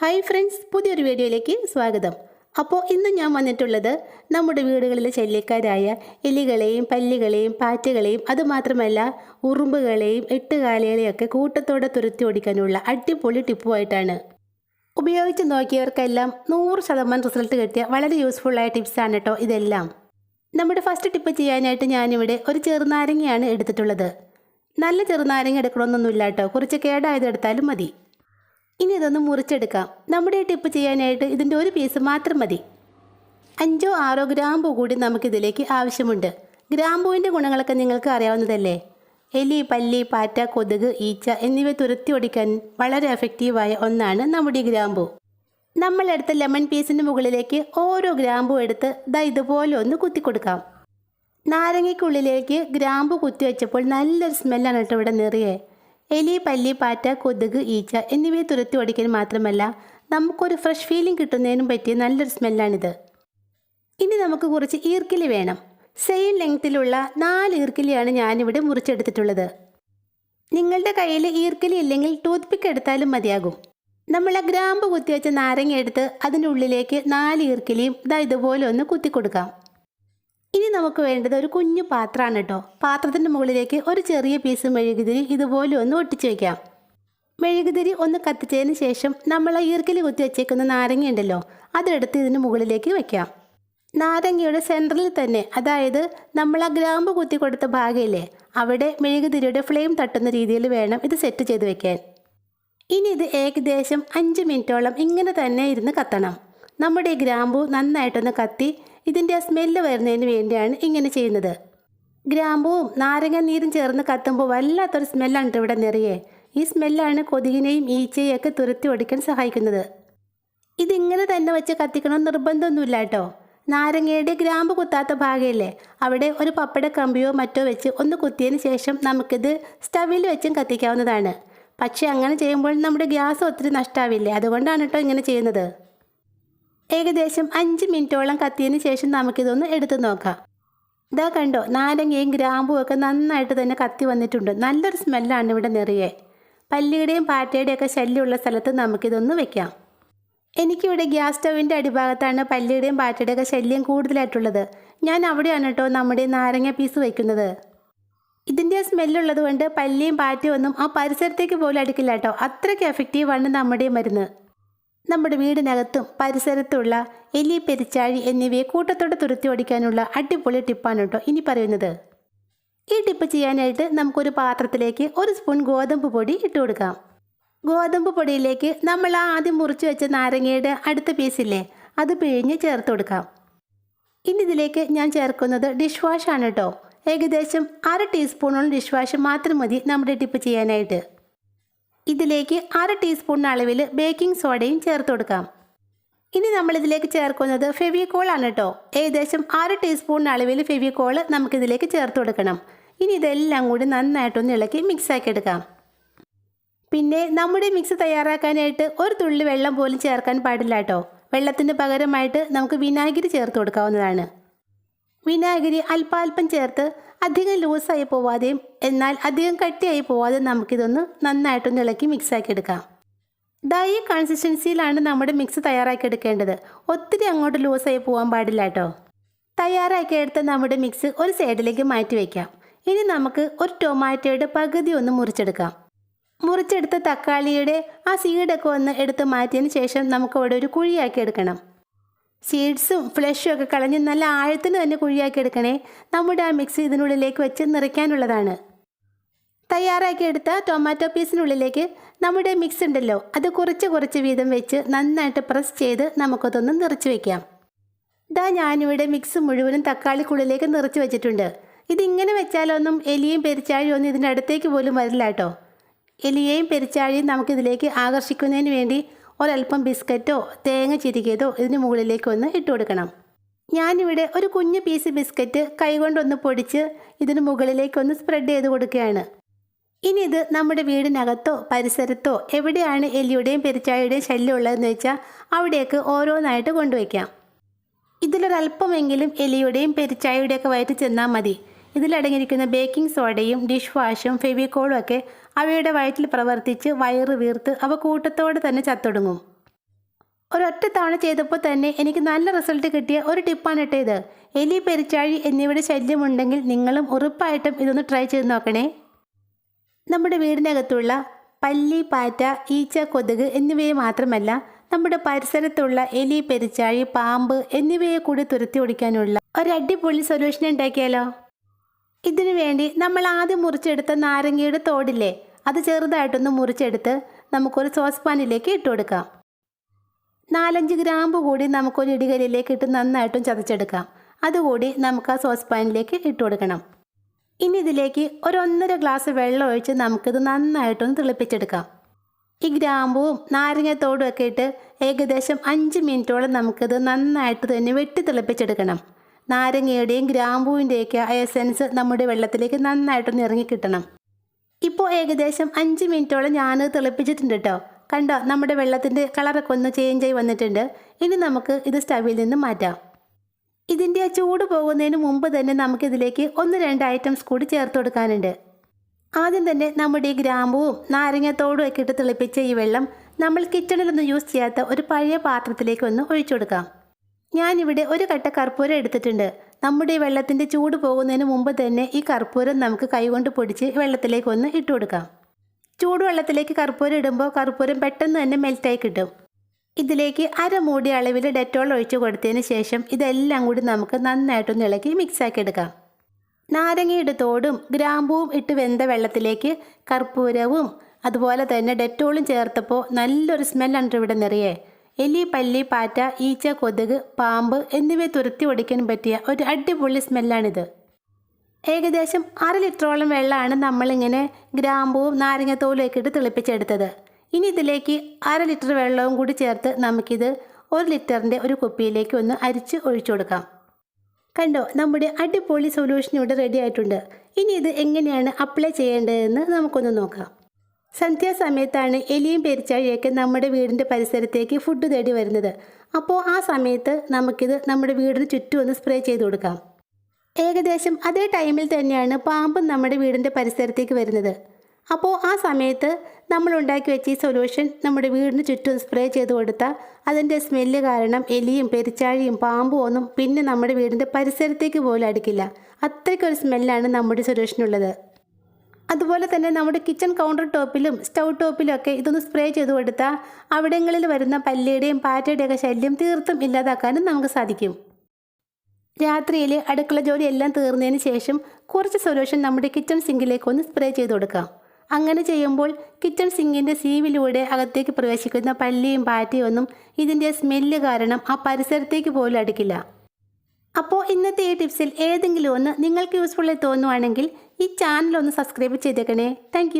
Hi friends പുതിയൊരു വീഡിയോയിലേക്ക് സ്വാഗതം. അപ്പോൾ ഇന്ന് ഞാൻ വന്നിട്ടുള്ളത് നമ്മുടെ വീടുകളിലെ ശല്യക്കാരായ എലികളെയും പല്ലികളെയും പാറ്റകളെയും അതുമാത്രമല്ല ഉറുമ്പുകളെയും എട്ടുകാലികളെയൊക്കെ കൂട്ടത്തോടെ തുരത്തി ഓടിക്കാനുള്ള അടിപൊളി ടിപ്പുമായിട്ടാണ്. ഉപയോഗിച്ച് നോക്കിയവർക്കെല്ലാം നൂറ് ശതമാനം റിസൾട്ട് കിട്ടിയ വളരെ യൂസ്ഫുള്ളായ ടിപ്സാണ് കേട്ടോ ഇതെല്ലാം. നമ്മുടെ ഫസ്റ്റ് ടിപ്പ് ചെയ്യാനായിട്ട് ഞാനിവിടെ ഒരു ചെറുനാരങ്ങയാണ് എടുത്തിട്ടുള്ളത്. നല്ല ചെറുനാരങ്ങ എടുക്കണമെന്നൊന്നുമില്ല കേട്ടോ കുറച്ച് കേടായത് എടുത്താലും മതി. ഇനി ഇതൊന്ന് മുറിച്ചെടുക്കാം. നമ്മുടെ ടിപ്പ് ചെയ്യാനായിട്ട് ഇതിന്റെ ഒരു പീസ് മാത്രം മതി. അഞ്ചോ ആറോ ഗ്രാമ്പൂ കൂടി നമുക്കിതിലേക്ക് ആവശ്യമുണ്ട്. ഗ്രാമ്പൂവിന്റെ ഗുണങ്ങളൊക്കെ നിങ്ങൾക്ക് അറിയാവുന്നതല്ലേ? എലി പല്ലി പാറ്റ കൊതുക് ഈച്ച എന്നിവ തുരത്തി ഓടിക്കാൻ വളരെ എഫക്റ്റീവായ ഒന്നാണ് നമ്മുടെ ഗ്രാമ്പൂ. നമ്മളെടുത്ത ലെമൺ പീസിന് മുകളിലേക്ക് ഓരോ ഗ്രാമ്പൂ എടുത്ത് ദാ ഇതുപോലെ ഒന്ന് കുത്തിക്കൊടുക്കാം. നാരങ്ങയ്ക്കുള്ളിലേക്ക് ഗ്രാമ്പു കുത്തിവെച്ചപ്പോൾ നല്ലൊരു സ്മെല്ലാണ് കേട്ടോ ഇവിടെ നിറയെ. എലി പല്ലി പാറ്റ കൊതുക് ഈച്ച എന്നിവയെ തുരത്തി ഓടിക്കാൻ മാത്രമല്ല നമുക്കൊരു ഫ്രഷ് ഫീലിംഗ് കിട്ടുന്നതിനും പറ്റിയ നല്ലൊരു സ്മെല്ലാണിത്. ഇനി നമുക്ക് കുറച്ച് ഈർക്കിലി വേണം. സെയിം ലെങ്ത്തിലുള്ള നാല് ഈർക്കിലിയാണ് ഞാനിവിടെ മുറിച്ചെടുത്തിട്ടുള്ളത്. നിങ്ങളുടെ കയ്യിൽ ഈർക്കിലി ഇല്ലെങ്കിൽ ടൂത്ത് പിക്ക് എടുത്താലും മതിയാകും. നമ്മൾ ആ ഗ്രാമ്പ് കുത്തിവെച്ച നാരങ്ങ എടുത്ത് അതിനുള്ളിലേക്ക് നാല് ഈർക്കിലിയും ഇതാ ഇതുപോലെ ഒന്ന് കുത്തിക്കൊടുക്കാം. ഇനി നമുക്ക് വേണ്ടത് ഒരു കുഞ്ഞു പാത്രമാണ് കേട്ടോ. പാത്രത്തിന്റെ മുകളിലേക്ക് ഒരു ചെറിയ പീസ് മെഴുകുതിരി ഇതുപോലെ ഒന്ന് ഒട്ടിച്ചു വയ്ക്കാം മെഴുകുതിരി ഒന്ന് കത്തിച്ചതിന് ശേഷം നമ്മൾ ആ ഈർക്കിലി കുത്തി വെച്ചേക്കുന്ന നാരങ്ങ ഉണ്ടല്ലോ അതെടുത്ത് ഇതിന് മുകളിലേക്ക് വയ്ക്കാം നാരങ്ങയുടെ സെന്ററിൽ തന്നെ അതായത് നമ്മൾ ആ ഗ്രാമ്പ് കുത്തി കൊടുത്ത ഭാഗമില്ലേ അവിടെ മെഴുകുതിരിയുടെ ഫ്ലെയിം തട്ടുന്ന രീതിയിൽ വേണം ഇത് സെറ്റ് ചെയ്ത് വെക്കാൻ. ഇനി ഇത് ഏകദേശം അഞ്ച് മിനിറ്റോളം ഇങ്ങനെ തന്നെ ഇരുന്ന് കത്തണം. നമ്മുടെ ഈ ഗ്രാമ്പു നന്നായിട്ടൊന്ന് കത്തി ഇതിന്റെ സ്മെല്ല് വരുന്നതിന് വേണ്ടിയാണ് ഇങ്ങനെ ചെയ്യുന്നത്. ഗ്രാമ്പുവും നാരങ്ങ നീരും ചേർന്ന് കത്തുമ്പോൾ വല്ലാത്തൊരു സ്മെല്ലാണ് ഇവിടെ നിറയെ. ഈ സ്മെല്ലാണ് കൊതുകിനെയും ഈച്ചയും ഒക്കെ തുരത്തി ഓടിക്കാൻ സഹായിക്കുന്നത്. ഇതിങ്ങനെ തന്നെ വെച്ച് കത്തിക്കണം നിർബന്ധമൊന്നുമില്ല കേട്ടോ. നാരങ്ങയുടെ ഗ്രാമ്പ് കുത്താത്ത ഭാഗമില്ലേ അവിടെ ഒരു പപ്പട കമ്പിയോ മറ്റോ വെച്ച് ഒന്ന് കുത്തിയതിന് ശേഷം നമുക്കിത് സ്റ്റവിൽ വെച്ചും കത്തിക്കാവുന്നതാണ്. പക്ഷേ അങ്ങനെ ചെയ്യുമ്പോൾ നമ്മുടെ ഗ്യാസ് ഒത്തിരി നഷ്ടാവില്ലേ? അതുകൊണ്ടാണ് കേട്ടോ ഇങ്ങനെ ചെയ്യുന്നത്. ഏകദേശം അഞ്ച് മിനിറ്റോളം കത്തിയതിന് ശേഷം നമുക്കിതൊന്ന് എടുത്തു നോക്കാം. ഇതാ കണ്ടോ നാരങ്ങയും ഗ്രാമ്പും ഒക്കെ നന്നായിട്ട് തന്നെ കത്തി വന്നിട്ടുണ്ട്. നല്ലൊരു സ്മെല്ലാണ് ഇവിടെ നിറയെ. പല്ലിയുടെയും പാറ്റയുടെയും ഒക്കെ ശല്യമുള്ള സ്ഥലത്ത് നമുക്കിതൊന്ന് വെക്കാം. എനിക്കിവിടെ ഗ്യാസ് സ്റ്റൗവിന്റെ അടിഭാഗത്താണ് പല്ലിയുടെയും പാറ്റയുടെയും ഒക്കെ ശല്യം കൂടുതലായിട്ടുള്ളത്. ഞാൻ അവിടെയാണ് കേട്ടോ നമ്മുടെ നാരങ്ങ പീസ് വയ്ക്കുന്നത്. ഇതിന്റെ സ്മെല്ലുള്ളത് കൊണ്ട് പല്ലിയും പാറ്റയും ഒന്നും ആ പരിസരത്തേക്ക് പോലും അടുക്കില്ല കേട്ടോ. അത്രയ്ക്ക് എഫക്റ്റീവാണ് നമ്മുടെ മരുന്ന്. നമ്മുടെ വീടിനകത്തും പരിസരത്തുള്ള എലി പെരിച്ചാഴി എന്നിവയെ കൂട്ടത്തോടെ തുരത്തി ഓടിക്കാനുള്ള അടിപൊളി ടിപ്പാണ് കേട്ടോ ഇനി പറയുന്നത്. ഈ ടിപ്പ് ചെയ്യാനായിട്ട് നമുക്കൊരു പാത്രത്തിലേക്ക് ഒരു സ്പൂൺ ഗോതമ്പ് പൊടി ഇട്ട് കൊടുക്കാം. ഗോതമ്പ് പൊടിയിലേക്ക് നമ്മൾ ആ ആദ്യം മുറിച്ച് വെച്ച നാരങ്ങയുടെ അടുത്ത പീസില്ലേ അത് പിഴിഞ്ഞ് ചേർത്ത് കൊടുക്കാം. ഇനി ഇതിലേക്ക് ഞാൻ ചേർക്കുന്നത് ഡിഷ് വാഷ് ആണ് കേട്ടോ. ഏകദേശം അര ടീസ്പൂണോളം ഡിഷ് വാഷ് മാത്രം മതി നമ്മുടെ ടിപ്പ് ചെയ്യാനായിട്ട്. ഇതിലേക്ക് അര ടീസ്പൂൺ അളവിൽ ബേക്കിംഗ് സോഡയും ചേർത്ത് കൊടുക്കാം. ഇനി നമ്മൾ ഇതിലേക്ക് ചേർക്കുന്നത് ഫെവിക്കോൾ ആണ് കേട്ടോ ഏകദേശം അര ടീസ്പൂൺ അളവിൽ ഫെവിക്കോൾ നമുക്കിതിലേക്ക് ചേർത്ത് കൊടുക്കണം. ഇനി ഇതെല്ലാം കൂടി നന്നായിട്ടൊന്ന് ഇളക്കി മിക്സാക്കി എടുക്കാം. പിന്നെ നമ്മുടെ മിക്സ് തയ്യാറാക്കാനായിട്ട് ഒരു തുള്ളി വെള്ളം പോലും ചേർക്കാൻ പാടില്ല കേട്ടോ വെള്ളത്തിന് പകരമായിട്ട് നമുക്ക് വിനാഗിരി ചേർത്ത് കൊടുക്കാവുന്നതാണ്. വിനാഗിരി അല്പാൽപ്പം ചേർത്ത് അധികം ലൂസായി പോവാതെയും എന്നാൽ അധികം കട്ടിയായി പോവാതെ നമുക്കിതൊന്ന് നന്നായിട്ടൊന്ന് ഇളക്കി മിക്സാക്കി എടുക്കാം ദാ ഈ കൺസിസ്റ്റൻസിയിലാണ് നമ്മുടെ മിക്സ് തയ്യാറാക്കി എടുക്കേണ്ടത് ഒത്തിരി അങ്ങോട്ട് ലൂസായി പോകാൻ പാടില്ല കേട്ടോ. തയ്യാറാക്കി എടുത്ത നമ്മുടെ മിക്സ് ഒരു സൈഡിലേക്ക് മാറ്റി വയ്ക്കാം ഇനി നമുക്ക് ഒരു ടൊമാറ്റോയുടെ പകുതി ഒന്ന് മുറിച്ചെടുക്കാം. മുറിച്ചെടുത്ത തക്കാളിയുടെ ആ സീഡൊക്കെ ഒന്ന് എടുത്ത് മാറ്റിയതിന് ശേഷം നമുക്ക് അവിടെ ഒരു കുഴിയാക്കി എടുക്കണം സീഡ്സും ഫ്ലഷും ഒക്കെ കളഞ്ഞ് നല്ല ആഴത്തിന് തന്നെ കുഴിയാക്കി എടുക്കണേ. നമ്മുടെ ആ മിക്സ് ഇതിനുള്ളിലേക്ക് വെച്ച് നിറയ്ക്കാനുള്ളതാണ്. തയ്യാറാക്കി എടുത്ത ടൊമാറ്റോ പീസിനുള്ളിലേക്ക് നമ്മുടെ മിക്സ് ഉണ്ടല്ലോ അത് കുറച്ച് കുറച്ച് വീതം വെച്ച് നന്നായിട്ട് പ്രസ് ചെയ്ത് നമുക്കതൊന്ന് നിറച്ച് വെക്കാം. ഇതാ ഞാനിവിടെ മിക്സ് മുഴുവനും തക്കാളിക്കുള്ളിലേക്ക് നിറച്ച് വെച്ചിട്ടുണ്ട്. ഇതിങ്ങനെ വെച്ചാലൊന്നും എലിയും പെരിച്ചാഴിയും ഒന്നും ഇതിന്റെ അടുത്തേക്ക് പോലും വരില്ല കേട്ടോ. എലിയെയും പെരിച്ചാഴിയും നമുക്കിതിലേക്ക് ആകർഷിക്കുന്നതിന് വേണ്ടി ഒരല്പം ബിസ്ക്കറ്റോ തേങ്ങ ചിരികിയതോ ഇതിന് മുകളിലേക്ക് ഒന്ന് ഇട്ട് കൊടുക്കണം. ഞാനിവിടെ ഒരു കുഞ്ഞു പീസ് ബിസ്ക്കറ്റ് കൈകൊണ്ടൊന്ന് പൊടിച്ച് ഇതിന് മുകളിലേക്കൊന്ന് സ്പ്രെഡ് ചെയ്ത് കൊടുക്കുകയാണ്. ഇനി ഇത് നമ്മുടെ വീടിനകത്തോ പരിസരത്തോ എവിടെയാണ് എലിയുടെയും പെരിച്ചാഴിയുടെയും ശല്യം ഉള്ളതെന്ന് വെച്ചാൽ അവിടേക്ക് ഓരോന്നായിട്ട് കൊണ്ടുവയ്ക്കാം. ഇതിലൊരല്പമെങ്കിലും എലിയുടെയും പെരിച്ചാഴിയുടെയൊക്കെ വയറ്റ് ചെന്നാൽ മതി. ഇതിലടങ്ങിയിരിക്കുന്ന ബേക്കിംഗ് സോഡയും ഡിഷ് വാഷും ഫെവിക്കോളും ഒക്കെ അവയുടെ വയറ്റിൽ പ്രവർത്തിച്ച് വയറ് വീർത്ത് അവ കൂട്ടത്തോടെ തന്നെ ചത്തൊടുങ്ങും. ഒരൊറ്റ തവണ ചെയ്തപ്പോൾ തന്നെ എനിക്ക് നല്ല റിസൾട്ട് കിട്ടിയ ഒരു ടിപ്പാണ് ഇത്. എലി പെരിച്ചാഴി എന്നിവയുടെ ശല്യമുണ്ടെങ്കിൽ നിങ്ങളും ഉറപ്പായിട്ടും ഇതൊന്ന് ട്രൈ ചെയ്ത് നോക്കണേ. നമ്മുടെ വീടിനകത്തുള്ള പല്ലി പാറ്റ ഈച്ച കൊതുക് എന്നിവയെ മാത്രമല്ല നമ്മുടെ പരിസരത്തുള്ള എലി പെരിച്ചാഴി പാമ്പ് എന്നിവയെ കൂടി തുരത്തി ഓടിക്കാനുള്ള ഒരു അടിപൊളി സൊല്യൂഷൻ ഉണ്ടാക്കിയാലോ? ഇതിനു വേണ്ടി നമ്മൾ ആദ്യം മുറിച്ചെടുത്ത നാരങ്ങയുടെ തോടില്ലേ? അത് ചെറുതായിട്ടൊന്ന് മുറിച്ചെടുത്ത് നമുക്കൊരു സോസ് പാനിലേക്ക് ഇട്ട് കൊടുക്കാം. നാലഞ്ച് ഗ്രാമ്പ് കൂടി നമുക്കൊരു ഇടികലിലേക്ക് ഇട്ട് നന്നായിട്ടും ചതച്ചെടുക്കാം. അതുകൂടി നമുക്ക് ആ സോസ് പാനിലേക്ക് ഇട്ട് കൊടുക്കണം. ഇനി ഇതിലേക്ക് ഒരു ഒന്നര ഗ്ലാസ് വെള്ളം ഒഴിച്ച് നമുക്കിത് നന്നായിട്ടൊന്ന് തിളപ്പിച്ചെടുക്കാം. ഈ ഗ്രാമ്പുവും നാരങ്ങത്തോടും ഒക്കെ ഇട്ട് ഏകദേശം അഞ്ച് മിനിറ്റോളം നമുക്കിത് നന്നായിട്ട് തന്നെ വെട്ടി തിളപ്പിച്ചെടുക്കണം. നാരങ്ങയുടെയും ഗ്രാമ്പുവിന്റെയൊക്കെ ആ എസൻസ് നമ്മുടെ വെള്ളത്തിലേക്ക് നന്നായിട്ടൊന്ന് ഇറങ്ങി കിട്ടണം. ഇപ്പോൾ ഏകദേശം അഞ്ച് മിനിറ്റോളം ഞാൻ തിളപ്പിച്ചിട്ടുണ്ട് കേട്ടോ കണ്ടോ നമ്മുടെ വെള്ളത്തിന്റെ കളറൊക്കെ ഒന്ന് ചേഞ്ച് ആയി വന്നിട്ടുണ്ട്. ഇനി നമുക്ക് ഇത് സ്റ്റവിൽ നിന്ന് മാറ്റാം. ഇതിന്റെ ചൂട് പോകുന്നതിന് മുമ്പ് തന്നെ നമുക്കിതിലേക്ക് ഒന്ന് രണ്ട് ഐറ്റംസ് കൂടി ചേർത്ത് കൊടുക്കാനുണ്ട്. ആദ്യം തന്നെ നമ്മുടെ ഈ ഗ്രാമ്പുവും നാരങ്ങത്തോടും ഒക്കെ ഇട്ട് തിളപ്പിച്ച ഈ വെള്ളം നമ്മൾ കിച്ചണിലൊന്നും യൂസ് ചെയ്യാത്ത ഒരു പഴയ പാത്രത്തിലേക്ക് ഒന്ന് ഒഴിച്ചു കൊടുക്കാം. ഞാനിവിടെ ഒരു കട്ട കർപ്പൂരം എടുത്തിട്ടുണ്ട്. നമ്മുടെ വെള്ളത്തിന്റെ ചൂട് പോകുന്നതിന് മുമ്പ് തന്നെ ഈ കർപ്പൂരം നമുക്ക് കൈകൊണ്ട് പൊടിച്ച് വെള്ളത്തിലേക്ക് ഒന്ന് ഇട്ട് കൊടുക്കാം. ചൂടുവെള്ളത്തിലേക്ക് കർപ്പൂരം ഇടുമ്പോൾ കർപ്പൂരം പെട്ടെന്ന് തന്നെ മെൽറ്റായി കിട്ടും. ഇതിലേക്ക് അരമൂടി അളവിൽ ഡെറ്റോൾ ഒഴിച്ച് കൊടുത്തതിന് ശേഷം ഇതെല്ലാം കൂടി നമുക്ക് നന്നായിട്ടൊന്ന് ഇളക്കി മിക്സാക്കി എടുക്കാം. നാരങ്ങയുടെ തോടും ഗ്രാമ്പൂവും ഇട്ട് വെന്ത വെള്ളത്തിലേക്ക് കർപ്പൂരവും അതുപോലെ തന്നെ ഡെറ്റോളും ചേർത്തപ്പോൾ നല്ലൊരു സ്മെല്ലാണ് ഇവിടെ നിറയെ. എലി പല്ലി പാറ്റ ഈച്ച കൊതുക് പാമ്പ് എന്നിവയെ തുരത്തി ഓടിക്കാൻ പറ്റിയ ഒരു അടിപൊളി സ്മെല്ലാണിത്. ഏകദേശം അര ലിറ്ററോളം വെള്ളമാണ് നമ്മളിങ്ങനെ ഗ്രാമ്പൂവും നാരങ്ങത്തോലും ഒക്കെ ഇട്ട് തിളപ്പിച്ചെടുത്തത്. ഇനി ഇതിലേക്ക് അര ലിറ്റർ വെള്ളവും കൂടി ചേർത്ത് നമുക്കിത് ഒരു ലിറ്ററിന്റെ ഒരു കുപ്പിയിലേക്ക് ഒന്ന് അരിച്ച് ഒഴിച്ചു കൊടുക്കാം. കണ്ടോ നമ്മുടെ അടിപൊളി സൊല്യൂഷൻ ഇവിടെ റെഡി ആയിട്ടുണ്ട്. ഇനി ഇത് എങ്ങനെയാണ് അപ്ലൈ ചെയ്യേണ്ടതെന്ന് നമുക്കൊന്ന് നോക്കാം. സന്ധ്യാസമയത്താണ് എലിയും പെരിച്ചാഴിയൊക്കെ നമ്മുടെ വീടിന്റെ പരിസരത്തേക്ക് ഫുഡ് തേടി വരുന്നത്. അപ്പോൾ ആ സമയത്ത് നമുക്കിത് നമ്മുടെ വീടിന് ചുറ്റും ഒന്ന് സ്പ്രേ ചെയ്ത് കൊടുക്കാം. ഏകദേശം അതേ ടൈമിൽ തന്നെയാണ് പാമ്പും നമ്മുടെ വീടിന്റെ പരിസരത്തേക്ക് വരുന്നത്. അപ്പോൾ ആ സമയത്ത് നമ്മൾ ഉണ്ടാക്കി വെച്ച ഈ സൊല്യൂഷൻ നമ്മുടെ വീടിന് ചുറ്റും സ്പ്രേ ചെയ്ത് കൊടുത്താൽ അതിന്റെ സ്മെല്ല് കാരണം എലിയും പെരിച്ചാഴിയും പാമ്പും ഒന്നും പിന്നെ നമ്മുടെ വീടിന്റെ പരിസരത്തേക്ക് പോലും അടിക്കില്ല. അത്രയ്ക്കൊരു സ്മെല്ലാണ് നമ്മുടെ സൊല്യൂഷനുള്ളത് അതുപോലെ തന്നെ നമ്മുടെ കിച്ചൺ കൗണ്ടർ ടോപ്പിലും സ്റ്റൗ ടോപ്പിലും ഒക്കെ ഇതൊന്ന് സ്പ്രേ ചെയ്ത് കൊടുത്താൽ അവിടങ്ങളിൽ വരുന്ന പല്ലിയുടെയും പാറ്റയുടെയൊക്കെ ശല്യം തീർത്തും ഇല്ലാതാക്കാനും നമുക്ക് സാധിക്കും. രാത്രിയിൽ അടുക്കള ജോലി എല്ലാം തീർന്നതിന് ശേഷം കുറച്ച് സൊല്യൂഷൻ നമ്മുടെ കിച്ചൺ സിങ്കിലേക്ക് ഒന്ന് സ്പ്രേ ചെയ്ത് കൊടുക്കാം. അങ്ങനെ ചെയ്യുമ്പോൾ കിച്ചൺ സിങ്കിന്റെ സീവിലൂടെ അകത്തേക്ക് പ്രവേശിക്കുന്ന പല്ലിയും പാറ്റയും ഒന്നും ഇതിന്റെ സ്മെല്ല് കാരണം ആ പരിസരത്തേക്ക് പോലും അടുക്കില്ല. അപ്പോൾ ഇന്നത്തെ ഈ ടിപ്സിൽ ഏതെങ്കിലും ഒന്ന് നിങ്ങൾക്ക് യൂസ്ഫുള്ളായി തോന്നുവാണെങ്കിൽ ഈ ചാനൽ ഒന്ന് സബ്സ്ക്രൈബ് ചെയ്തേക്കണേ. താങ്ക്